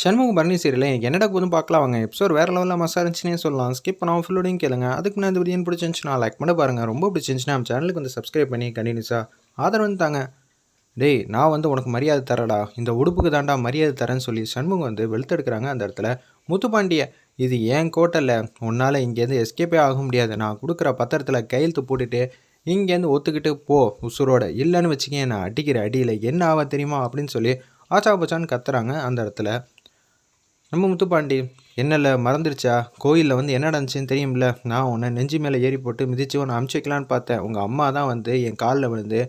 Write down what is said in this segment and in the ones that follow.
Shanmugam Bharani serial எனக்கு என்னடா போதும் பார்க்கலாம் வாங்க. எபிசோட் வேறு லெவலில் மசா இருந்துச்சுன்னே சொல்லலாம். ஸ்கிப் பண்ணாமல் ஃபுல்லோடையும் கேளுங்க. அதுக்கு நான் இந்த வீடியோ பிடிச்சிருந்துச்சுன்னா லைக் பண்ண பாருங்க. ரொம்ப பிடிச்சிருந்துச்சுன்னா நம்ம சேனலுக்கு வந்து சப்ஸ்கிரைப் பண்ணி கண்டினியூஸாக ஆதரவு வந்து தாங்க. டேய் நான் வந்து உனக்கு மரியாதை தரடா இந்த உடுப்புக்கு தாண்டா மரியாதை தரேன்னு சொல்லி சண்முகம் வந்து வெளுத்தெடுக்கிறாங்க அந்த இடத்துல. முத்துப்பாண்டிய இது ஏன் கோட்டலில் உன்னால் இங்கேருந்து எஸ்கேப்பே ஆக முடியாது. நான் கொடுக்குற பத்திரத்தில் கையெழுத்து போட்டுட்டு இங்கேருந்து ஒத்துக்கிட்டு போ உசுரோட. இல்லைன்னு வச்சுக்கேன் நான் அடிக்கிற அடியில் என்ன ஆவா தெரியுமா அப்படின்னு சொல்லி ஆச்சா பச்சான்னு கத்துறாங்க அந்த இடத்துல. நம்ம முத்துப்பாண்டி என்னல மறந்துடுச்சா கோயிலில் வந்து என்ன நடந்துச்சுன்னு தெரியும்ல? நான் உன்னை நெஞ்சு மேலே ஏறி போட்டு மிதிச்சு உன்னை அமுச்சு வைக்கலான்னு பார்த்தேன். உங்கள் அம்மா தான் வந்து என் காலில் விழுந்து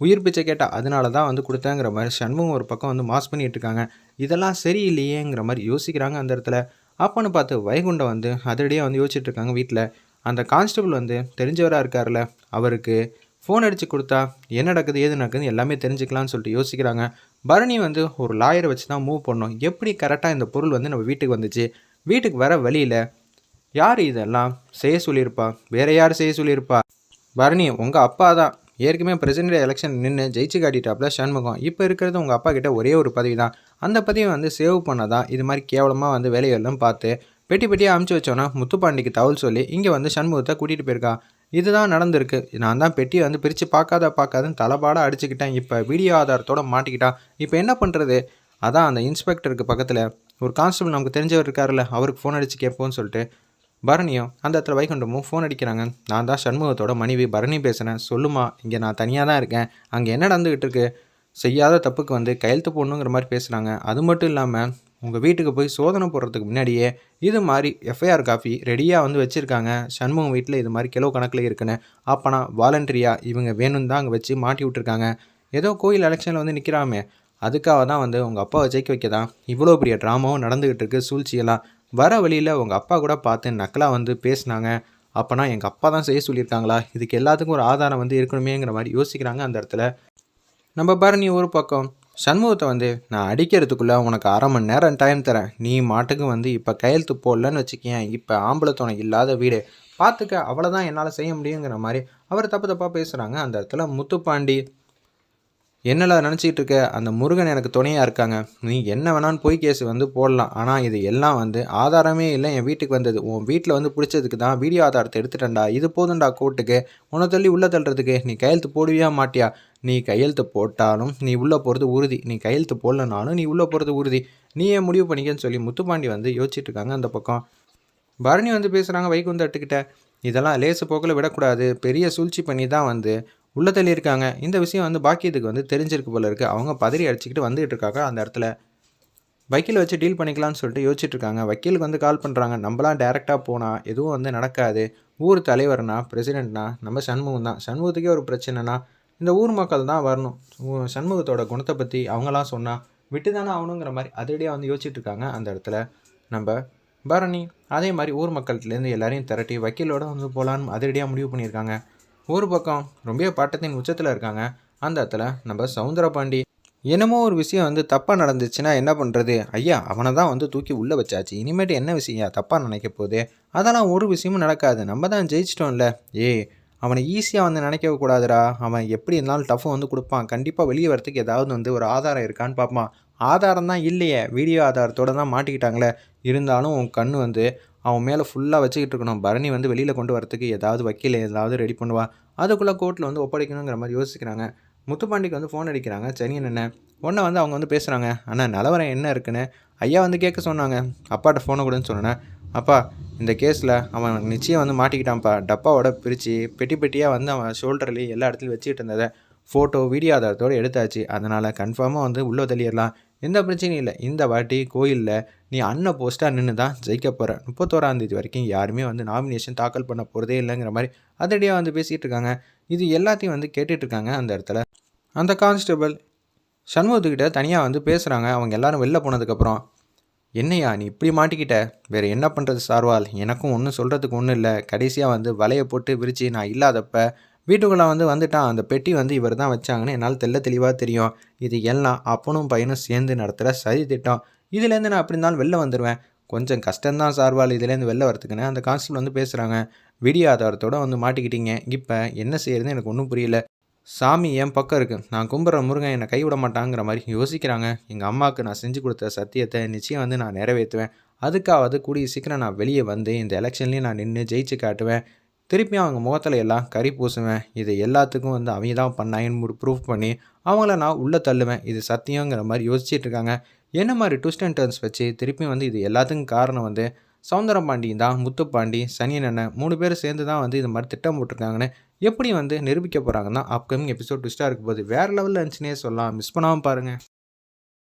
உயிர் பிச்சை கேட்டால் அதனால தான் வந்து கொடுத்தேங்கிற மாதிரி சண்முகம் ஒரு பக்கம் வந்து மாஸ் பண்ணிட்டு இருக்காங்க. இதெல்லாம் சரியில்லையேங்கிற மாதிரி யோசிக்கிறாங்க அந்த இடத்துல. அப்பன்னு பார்த்து வைகுண்டம் வந்து அதிரடியாக வந்து யோசிச்சுட்டு இருக்காங்க வீட்டில் அந்த கான்ஸ்டபிள் வந்து தெரிஞ்சவராக இருக்கார்ல அவருக்கு ஃபோன் அடித்து கொடுத்தா என்ன நடக்குது ஏது நடக்குதுன்னு எல்லாமே தெரிஞ்சுக்கலாம்னு சொல்லிட்டு யோசிக்கிறாங்க. பரணி வந்து ஒரு லாயரை வச்சு தான் மூவ் பண்ணோம் எப்படி கரெக்டாக இந்த பொருள் வந்து நம்ம வீட்டுக்கு வந்துச்சு? வீட்டுக்கு வர வழியில் யார் இதெல்லாம் செய்ய சொல்லியிருப்பா? வேற யார் செய்ய சொல்லியிருப்பா? பரணி உங்கள் அப்பா தான் ஏற்கனவே பிரசிடென்ட் எலெக்ஷன் நின்று ஜெயிச்சு காட்டிட்டாப்ல சண்முகம். இப்போ இருக்கிறது உங்கள் அப்பா கிட்ட ஒரே ஒரு பதவி தான் அந்த பதவியை வந்து சேவ் பண்ணதான் இது மாதிரி கேவலமாக வந்து வேலையெல்லாம் பார்த்து பெட்டி பெட்டியாக அமுச்சு வச்சோன்னா முத்துப்பாண்டிக்கு தகவல் சொல்லி இங்கே வந்து சண்முகத்தை கூட்டிகிட்டு போயிருக்கா. இதுதான் நடந்திருக்கு. நான் தான் பெட்டியை வந்து பிரித்து பார்க்காத பார்க்காதுன்னு தலைபாடாக அடிச்சுக்கிட்டேன். இப்போ வீடியோ ஆதாரத்தோட மாட்டிக்கிட்டான் இப்போ என்ன பண்ணுறது அதான் அந்த இன்ஸ்பெக்டருக்கு பக்கத்தில் ஒரு கான்ஸ்டபிள் நமக்கு தெரிஞ்சவர் இருக்காருல்ல அவருக்கு ஃபோன் அடித்து கேட்போம்னு சொல்லிட்டு. பரணியும் அந்த இடத்துல வைகுண்டமும் ஃபோன் அடிக்கிறாங்க. நான் தான் சண்முகத்தோட மனைவி பரணி பேசுகிறேன் சொல்லுமா இங்கே நான் தனியாக தான் இருக்கேன். அங்கே என்ன நடந்துக்கிட்டு இருக்கு? செய்யாத தப்புக்கு வந்து கையெழுத்து போடணுங்கிற மாதிரி பேசுகிறாங்க அது மட்டும் இல்லாமல் உங்கள் வீட்டுக்கு போய் சோதனை போடுறதுக்கு முன்னாடியே இது மாதிரி எஃப்ஐஆர் காஃபி ரெடியாக வந்து வச்சுருக்காங்க. சண்முகம் வீட்டில் இது மாதிரி கிலோ கணக்கில் இருக்குன்னு அப்போனா வாலண்டரியாக இவங்க வேணும்னு தான் அங்கே வச்சு மாட்டி விட்ருக்காங்க ஏதோ கோயில் எலெக்ஷனில் வந்து நிற்கிறாமே அதுக்காக தான் வந்து உங்கள் அப்பாவை ஜெயிக்க வைக்க தான் இவ்வளோ பெரிய ட்ராமாவும் நடந்துக்கிட்டு இருக்குது சூழ்ச்சியெல்லாம். வர வழியில் உங்கள் அப்பா கூட பார்த்து நக்கலாக வந்து பேசினாங்க. அப்போனா எங்கள் அப்பா தான் செய்ய சொல்லியிருக்காங்களா? இதுக்கு எல்லாத்துக்கும் ஒரு ஆதாரம் வந்து இருக்கணுமேங்கிற மாதிரி யோசிக்கிறாங்க அந்த இடத்துல. நம்ம பரணி ஒரு பக்கம். சண்முகத்தை வந்து நான் அடிக்கிறதுக்குள்ளே உனக்கு அரை மணி நேரம் டைம் தரேன். நீ மாட்டுக்கு வந்து இப்போ கையெழுத்து போடலன்னு வச்சுக்கேன் இப்போ ஆம்பளை துணை இல்லாத வீடு. பார்த்துக்க அவ்வளோதான் என்னால் செய்ய முடியுங்கிற மாதிரி அவர் தப்பு தப்பாக பேசுகிறாங்க அந்த இடத்துல முத்துப்பாண்டி என்னடா நினச்சிக்கிட்டு இருக்க? அந்த முருகன் எனக்கு துணையாக இருக்காங்க. நீ என்ன வேணாலும் பொய் கேஸ் வந்து போடலாம். ஆனால் இது எல்லாம் வந்து ஆதாரமே இல்லை. என் வீட்டுக்கு வந்தது. உன் வீட்டில் வந்து பிடிச்சதுக்கு தான் வீடியோ ஆதாரத்தை எடுத்துட்டேன்டா. இது போதும்டா கோர்ட்டுக்கு உன்னை தள்ளி உள்ளே தள்ளுறதுக்கு நீ கையெழுத்து போடுவியா மாட்டியா? நீ கையெழுத்து போட்டாலும் நீ உள்ளே போகிறது உறுதி. நீ கையெழுத்து போடலனாலும் நீ உள்ளே போகிறது உறுதி. நீ ஏன் முடிவு பண்ணிக்கன்னு சொல்லி முத்துப்பாண்டி வந்து யோசிச்சுட்டு இருக்காங்க அந்த பக்கம். பரணி வந்து பேசுகிறாங்க வைகுந்தட்டுக்கிட்ட இதெல்லாம் லேசு போக்கில் விடக்கூடாது. பெரிய சூழ்ச்சி பண்ணி தான் வந்து உள்ளே தள்ளியிருக்காங்க. இந்த விஷயம் வந்து பாக்கியத்துக்கு வந்து தெரிஞ்சிருக்கு போல இருக்குது அவங்க பதறி அடிச்சுக்கிட்டு வந்துகிட்டு இருக்காங்க. அந்த இடத்துல வக்கீல் வச்சு டீல் பண்ணிக்கலாம்னு சொல்லிட்டு யோசிச்சுட்டு இருக்காங்க. வக்கீலுக்கு வந்து கால் பண்ணுறாங்க. நம்மளாம் டேரெக்டாக போனால் எதுவும் வந்து நடக்காது. ஊர் தலைவர்னா பிரசிடெண்ட்னா நம்ம சண்முகம் தான். சண்முகத்துக்கே ஒரு பிரச்சனைனா இந்த ஊர் மக்கள் தான் வரணும். சண்முகத்தோட குணத்தை பற்றி அவங்களாம் சொன்னால் விட்டு தானே ஆகணுங்கிற மாதிரி அதிரடியாக வந்து யோசிச்சுட்டு இருக்காங்க. அந்த இடத்துல நம்ம பரணி அதே மாதிரி ஊர் மக்கள்கிட்டலேருந்து எல்லாரையும் திரட்டி வக்கீலோட வந்து போகலான்னு அதிரடியாக முடிவு பண்ணியிருக்காங்க. ஒரு பக்கம் ரொம்ப பாட்டத்தின் உச்சத்தில் இருக்காங்க. அந்த இடத்துல நம்ம சவுந்தர பாண்டி என்னமோ ஒரு விஷயம் வந்து தப்பாக நடந்துச்சுன்னா என்ன பண்ணுறது ஐயா அவனை தான் வந்து தூக்கி உள்ளே வச்சாச்சு. இனிமேட்டு என்ன விஷயம்? தப்பாக நினைக்க போகுது. அதெல்லாம் ஒரு விஷயமும் நடக்காது. நம்ம தான் ஜெயிச்சிட்டோம்ல. ஏய் அவனை ஈஸியாக வந்து நினைக்கவே கூடாதுடா. அவன் எப்படி இருந்தாலும் டஃப் வந்து கொடுப்பான். கண்டிப்பாக வெளியே வரத்துக்கு ஏதாவது வந்து ஒரு ஆதாரம் இருக்கான்னு பார்ப்பான். ஆதாரம் தான் இல்லையே. வீடியோ ஆதாரத்தோட தான் மாட்டிக்கிட்டாங்களே. இருந்தாலும் உன் கண் வந்து அவன் மேலே ஃபுல்லாக வச்சுக்கிட்டு இருக்கணும் பரணி வந்து வெளியில் கொண்டு வரத்துக்கு ஏதாவது வக்கீல் ஏதாவது ரெடி பண்ணுவா. அதுக்குள்ளே கோர்ட்டில் வந்து ஒப்படைக்கணுங்கிற மாதிரி யோசிக்கிறாங்க. முத்துப்பாண்டிக்கு வந்து ஃபோன் அடிக்கிறாங்க. சனியன் என்ன உடனே வந்து அவங்க வந்து பேசுகிறாங்க அண்ணா நிலவரம் என்ன இருக்குன்னு ஐயா வந்து கேட்க சொன்னாங்க. அப்பாட்ட ஃபோனை கொடுன்னு சொன்னேன். அப்பா இந்த கேஸில் அவன் நிச்சயம் வந்து மாட்டிக்கிட்டான்ப்பா. டப்பாவோட பிரித்து பெட்டி பெட்டியாக வந்து அவன் ஷோல்டர்லேயே எல்லா இடத்துலையும் வச்சுக்கிட்டு இருந்ததை ஃபோட்டோ வீடியோ ஆதாரத்தோடு எடுத்தாச்சு. அதனால் கன்ஃபார்மாக வந்து உள்ளே தள்ளிடலாம். எந்த பிரச்சனையும் இல்லை. இந்த வாட்டி கோயிலில் நீ அண்ணன் போஸ்ட்டாக நின்று தான் ஜெயிக்க போகிற முப்பத்தோராந்தேதி வரைக்கும் யாருமே வந்து நாமினேஷன் தாக்கல் பண்ண போகிறதே இல்லைங்கிற மாதிரி அதடியாக வந்து பேசிகிட்டு இருக்காங்க. இது எல்லாத்தையும் வந்து கேட்டுட்ருக்காங்க அந்த இடத்துல. அந்த கான்ஸ்டபிள் சண்முகத்துக்கிட்ட தனியாக வந்து பேசுகிறாங்க அவங்க எல்லாரும் வெளில போனதுக்கப்புறம் என்னையா நீ இப்படி மாட்டிக்கிட்ட? வேறு என்ன பண்ணுறது சார்வால்? எனக்கும் ஒன்றும் சொல்கிறதுக்கு ஒன்றும் இல்லை. கடைசியாக வந்து வலையை போட்டு விரித்து நான் இல்லாதப்ப வீட்டுக்குள்ளே வந்து வந்துட்டான். அந்த பெட்டி வந்து இவர் தான் வச்சாங்கன்னு என்னால் தெள்ள தெளிவாக தெரியும். இது எல்லாம் அப்பனும் பையனும் சேர்ந்து நடத்துகிற சதி திட்டம். இதுலேருந்து நான் அப்படி இருந்தாலும் வெளில வந்துடுவேன் கொஞ்சம் கஷ்டம்தான் சார்வால் இதுலேருந்து வெளில வரத்துக்குன்னு அந்த கான்ஸ்டபிள் வந்து பேசுகிறாங்க வீடியோ ஆதாரத்தோட வந்து மாட்டிக்கிட்டீங்க. இப்போ என்ன செய்யறதுன்னு எனக்கு ஒன்றும் புரியல. சாமி என் பக்கம் இருக்குது நான் கும்பிட்ற முருகன் என்னை கைவிட மாட்டாங்கிற மாதிரி யோசிக்கிறாங்க. எங்கள் அம்மாவுக்கு நான் செஞ்சு கொடுத்த சத்தியத்தை நிச்சயம் வந்து நான் நிறைவேற்றுவேன். அதுக்காவது கூடிய சீக்கிரம் நான் வெளியே வந்து இந்த எலெக்ஷன்லேயும் நான் நின்று ஜெயிச்சு காட்டுவேன். திருப்பியும் அவங்க முகத்தில் எல்லாம் கறி பூசுவேன். இது எல்லாத்துக்கும் வந்து அவங்க தான் பண்ணாங்கன்னு ப்ரூஃப் பண்ணி அவங்கள நான் உள்ளே தள்ளுவேன். இது சத்தியங்கிற மாதிரி யோசிச்சுட்டு இருக்காங்க. என்ன மாதிரி ட்விஸ்ட் அண்ட் டர்ன்ஸ் வச்சு திருப்பியும் வந்து இது எல்லாத்துக்கும் காரணம் வந்து சவுந்தரம் பாண்டியன் தான் முத்துப்பாண்டி சனியன் அண்ணன் மூணு பேர் சேர்ந்து தான் வந்து இது மாதிரி திட்டம் போட்டிருக்காங்கன்னு எப்படி வந்து நிரூபிக்க போகிறாங்கன்னா அப்கமிங் எபிசோட் ட்விஸ்ட்டாக இருக்கும் போது வேறு லெவலில் இருந்துச்சுன்னே சொல்லலாம். மிஸ் பண்ணாமல் பாருங்கள்